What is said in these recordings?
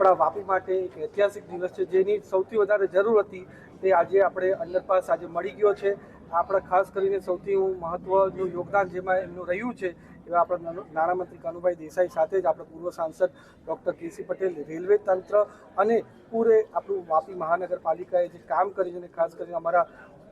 આપણા વાપી માટે એક ઐતિહાસિક દિવસ છે, જેની સૌથી વધારે જરૂર હતી તે આજે આપણે અંડરપાસ આજે મળી ગયો છે. આપણા ખાસ કરીને સૌથી મહત્વનું યોગદાન જેમાં એમનું રહ્યું છે, એવા આપણા નાણા- નાણામંત્રી કનુભાઈ દેસાઈ સાથે જ આપણા પૂર્વ સાંસદ ડૉક્ટર કેસી પટેલ, રેલવે તંત્ર અને પૂરે આપણું વાપી મહાનગરપાલિકાએ જે કામ કર્યું છે અને ખાસ કરીને અમારા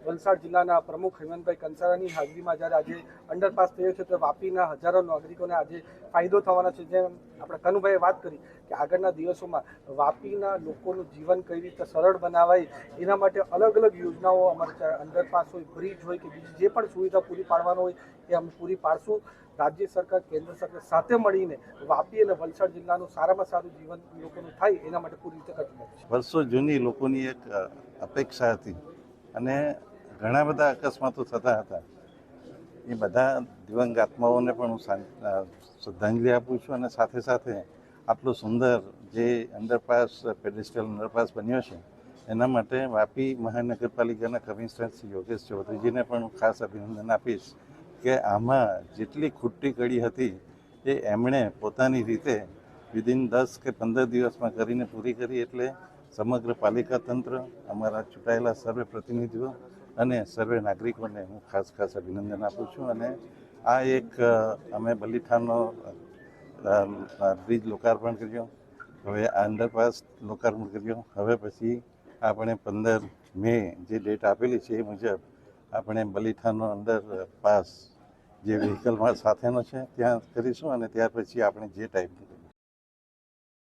વલસાડ જિલ્લાના પ્રમુખ હેમંતભાઈ કંસારાની હાજરીમાં જ્યારે આજે અંડરપાસ થયો છે, તો વાપીના હજારો નાગરિકોને આજે ફાયદો થવાનો છે. જેમ આપણે કનુભાઈએ વાત કરી કે આગળના દિવસોમાં વાપીના લોકોનું જીવન કઈ રીતે સરળ બનાવાય, એના માટે અલગ અલગ યોજનાઓ અમારે અંડરપાસ હોય, બ્રિજ હોય કે બીજી જે પણ સુવિધા પૂરી પાડવાનો હોય, એ અમે પૂરી પાડશું. રાજ્ય સરકાર, કેન્દ્ર સરકાર સાથે મળીને વાપી અને વલસાડ જિલ્લાનું સારામાં સારું જીવન લોકોનું થાય, એના માટે પૂરી રીતે કટિબદ્ધ વર્ષો જૂની લોકોની એક અપેક્ષા હતી અને ઘણા બધા અકસ્માતો થતા હતા. એ બધા દિવંગ આત્માઓને પણ હું શ્રદ્ધાંજલિ આપું છું અને સાથે સાથે આટલો સુંદર જે અંડરપાસ પેડિસ્ટલ અંડરપાસ બન્યો છે, એના માટે વાપી મહાનગરપાલિકાના કમિશનર શ્રી યોગેશ ચૌધરીજીને પણ હું ખાસ અભિનંદન આપીશ કે આમાં જેટલી ખૂટતી કડી હતી, એ એમણે પોતાની રીતે વિધિન દસ કે પંદર દિવસમાં કરીને પૂરી કરી એટલે સમગ્ર પાલિકા તંત્ર, અમારા ચૂંટાયેલા સર્વે પ્રતિનિધિઓ અને સર્વે નાગરિકોને હું ખાસ ખાસ અભિનંદન આપું છું અને આ એક અમે બલીઠાનો બ્રિજ લોકાર્પણ કર્યો. હવે અંડરપાસ લોકાર્પણ કર્યો. હવે પછી આપણે પંદર મે જે ડેટ આપેલી છે એ મુજબ આપણે બલીઠાનો અંડર પાસ જે વ્હીકલમાં સાથેનો છે, ત્યાં કરીશું અને ત્યાર પછી આપણે જે ટાઈપનું